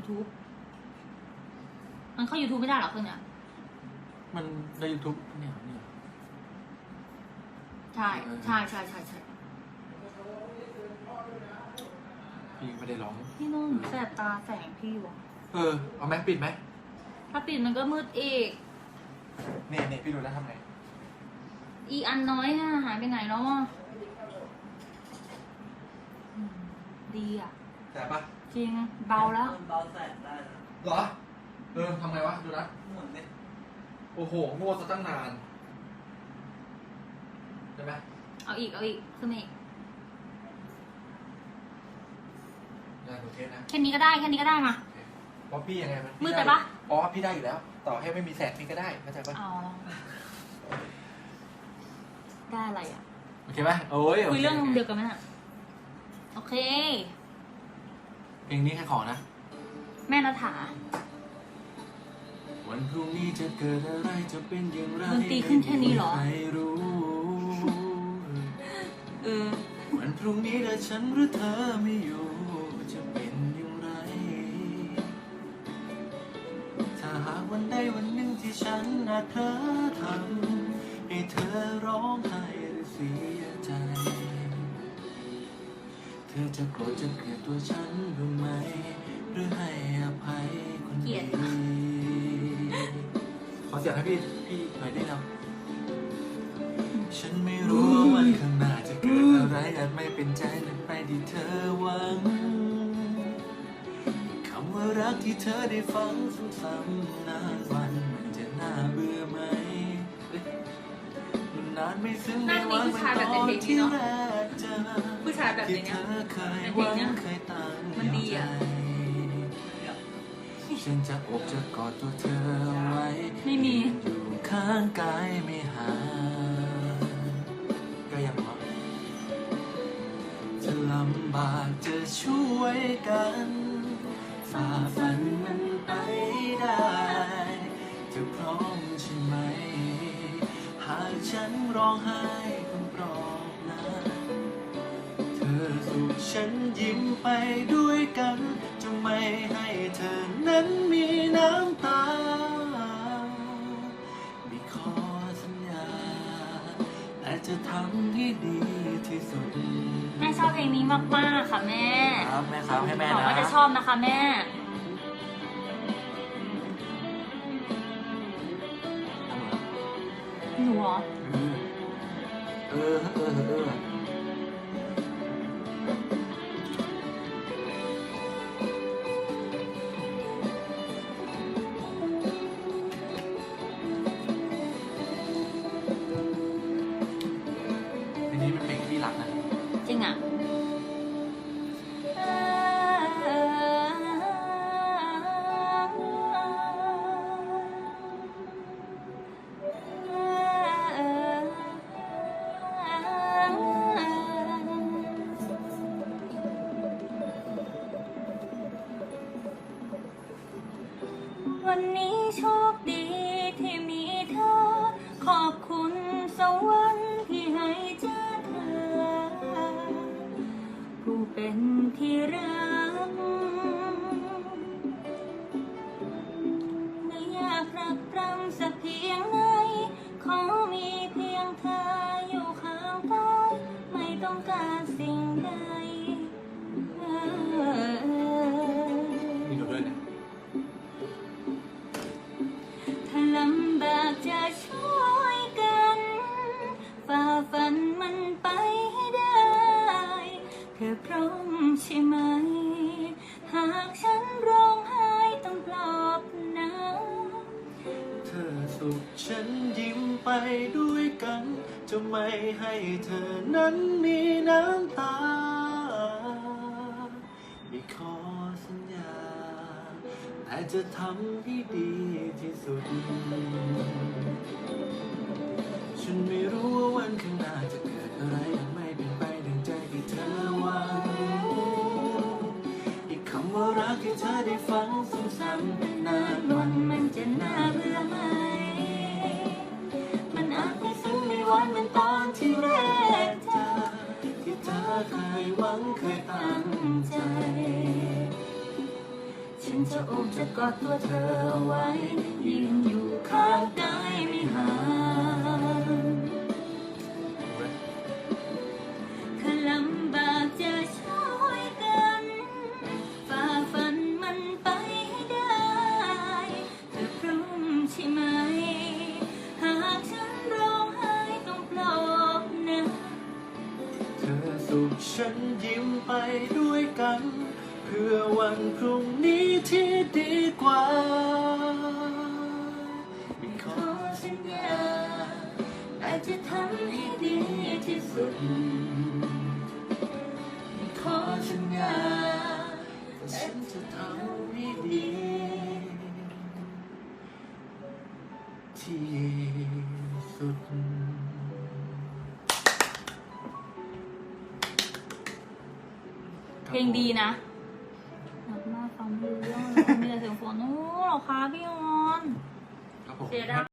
YouTube มันเข้า YouTube ไม่ได้เหรอเครื่องเนี้ยมันใน YouTube เนี่ยเนี่ยใช่ใช่ใช่ใช่ใช่พี่ไม่ได้ร้อง พี่นุ่นแสบตาแสงพี่วะเออ เอาไหมปิดไหมถ้าปิดมันก็มืดอีกเนี่ยเนี่ยพี่ดูแล้วทำไงอีอันน้อยน่ะหายไปไหนแล้วอะอืมดีอะ แต่ปะ จริงเบาแล้ว เบาแสงได้นะเหรอ เออทำไงวะดูนะหมุนเนี่ยโอ้โหโง่ซะตั้งนานใช่ไหมเอาอีกเอาอีกขึ้นมาอีกงานโอเคนะแค่นี้ก็ได้แค่นี้ก็ได้มาโอเคเพราะพี่ยังไงมันมืดไปปะ อ๋อพี่ได้อยู่แล้ว ต่อให้ไม่มีแสงพี่ก็ได้เข้าใจปะเอาได้อะไรอะ โอเคปะโอ้ยโคุยเรื่องเดียวกันไหมน่ะโอเค เพลงนี้แค่ขอนะ แม่นัฐาวันพรุ่งนี้จะเกิดอะไรจะเป็นอย่างไรดนตรีขึ้นแค่นี้เหรอ ไม่รู้เออ วันพรุ่งนี้ถ้าฉันหรือเธอไม่อยู่ จะเป็นอย่างไร ถ้าหากวันใดวันหนึ่งที่ฉันอาจเพ้อทำให้เธอร้องไห้หรือเสียใจ เธอจะโกรธจะเกลียดตัวฉันบ้างไหม หรือให้อภัยคนเกลีดียดขอเสียงให้พี่พี่หน่อยได้แล้วฉันไม่รู้ว่าวันข้างหน้าจะเกิดอะไรอาจไม่เป็นใจนั้นไปที่เธอหวังคำว่ารักที่เธอได้ฟังซ้ำๆนานวันมันจะน่านไม่ซึ้งในวันเหมือนตอนที่แรกเจอผู้ชายแบบที่นี้เธเนี่ยอเคยหวังเคยตั้งมันดีใจอะฉันจะอกจะกอดตัวเธอไว้ไม่มีอยู่ข้างกายไม่ห่างก็ยังรอจะลำบากจะช่วยกันฝ่าฟัน ร้องไห้ต้องปลอบนะเธอสุขฉันยิ้มไปด้วยกันจะไม่ให้เธอนั้นมีน้ำตามีขอสัญญาแต่จะทำให้ดีที่สุดแม่ชอบเพลงนี้มากๆค่ะแม่ครับแม่ครับให้แม่บอกนะว่าจะชอบนะคะแม่หนูเหรอ เออ อบคุณสวรรค์ที่ให้เจอเธอ ผู้เป็นที่รักไม่อยากรักรำสักเพียงไหนขอมีเพียงเธออยู่ข้างกายไม่ต้องการสิ่งใด พร้อมใช่ไหม หากฉันร้องไห้ต้องปลอบนะเธอสุขฉันยิ้มไปด้วยกัน จะไม่ให้เธอนั้นมีน้ำตา ไม่ขอสัญญา แต่จะทำให้ดี รักที่เธอได้ฟังซ้ำๆเป็นนานวันมันจะน่าเบื่อไหม มันอาจไม่ซึ้งไม่หวานเหมือนตอนที่แรกเจอที่เธอเคยหวังเคยตั้งใจ ฉันจะโอบจะกอดตัวเธอเอาไว้ยืนอยู่ข้างกายไม่หาง ฉันยิ้มไปด้วยกัน เพื่อวันพรุ่งนี้ที่ดีกว่าขอสัญญาอาจจะทำให้ดีที่สุด ขอสัญญาว่าฉันจะทำให้ดีที่ เพลงดีนะหนักมากฟังไม่รู้เรื่องเลยมีแต่เสียงฝนโอ้เหรอคะพี่ออนครับผม เสียดาย